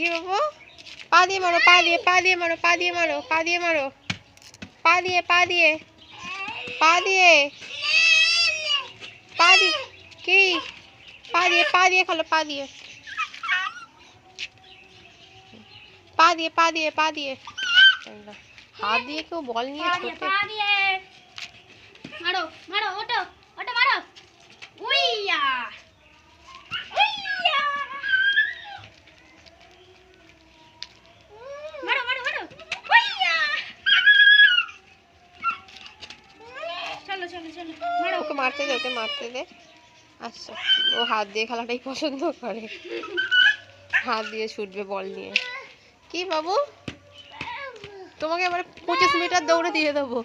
কি বাবু পা দিয়ে মারো পা দিয়ে পা দিয়ে মারো পা দিয়ে মারো পা দিয়ে মারো। পা দিয়ে পা দিয়ে পা দিয়ে পা দিয়ে কি? পা দিয়ে পা দিয়ে খেলো পা দিয়ে পা দিয়ে পা দিয়ে পা দিয়ে হাত দিয়ে কেউ বল নিয়ে মারো মারো ওটো ওটো মারো উইয়া উইয়া মারো মারো মারো উইয়া চলো চলো চলো মারো ওকে মারতে দে, ওকে মারতে দে। আচ্ছা ও হাত দিয়ে খেলাটাই পছন্দ করে। হাত দিয়ে ছুটবে বল নিয়ে। কি বাবু? তোমাকে এবার পঁচিশ মিটার দৌড়ে দিয়ে দেবো।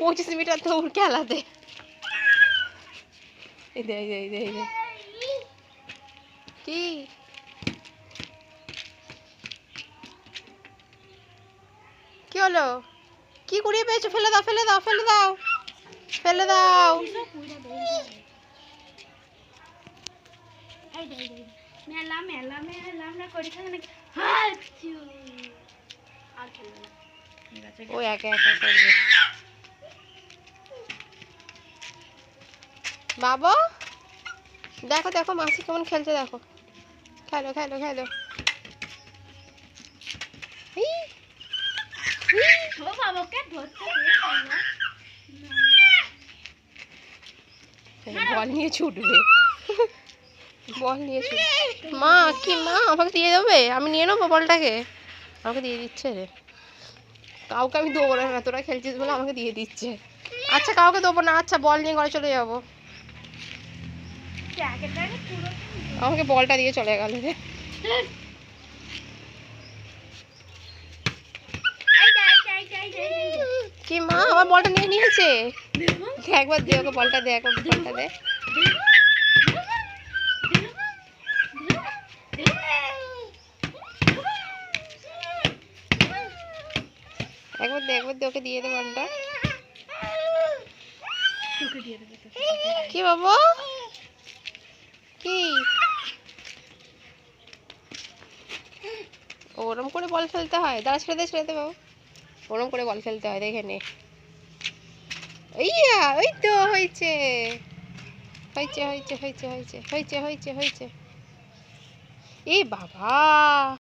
পঁচিশ মিটার দৌড় খেলাতে। দে, এই দে, এই কি? কি হলো? কি কুড়িয়ে পেয়েছ? ফেলে দাও ফেলে দাও ফেলে দাও। ফেলে দাও। মেলা আমরা করি হাচু। ও একা একা করবে। বাবা দেখো দেখো মাসি কেমন খেলছে দেখো। খেলো খেলো খেলো। বাবাকে ধরতে দে না। বল নিয়ে ছুটবে। বল নিয়ে ছুটবে মা কি মা? আমাকে দিয়ে দেবে? আমি নিয়ে নেব বলটাকে? আমাকে দিয়ে দিচ্ছে রে। কাউকে আমি দেবো না তোরা খেলছিস বলে আমাকে দিয়ে দিচ্ছে। আচ্ছা কাউকে দেবো না আচ্ছা বল নিয়ে ঘরে চলে যাব। আমাকে বলটা দিয়ে চলে গেল রে এই দে এই দে, এই দে, এই দে, এই দে। কি মা, আমার বলটা নিয়ে নিয়েছে? একবার দে ওকে বলটা দে, একবার বলটা দে। একবার দে একবার দে ওকে দিয়ে দে বলটা। দিয়ে। কি বাবু? কি? ওরম করে বল ফেলতে হয়। দাঁড়া, ছেড়ে দে ছেড়ে দে বাবু। ওরম করে বল ফেলতে হয়, দেখে নে। ইয়া, ওই তো হয়েছে। হয়েছে হয়েছে হয়েছে হয়েছে হয়েছে হয়েছে হয়েছে। এ বাবা!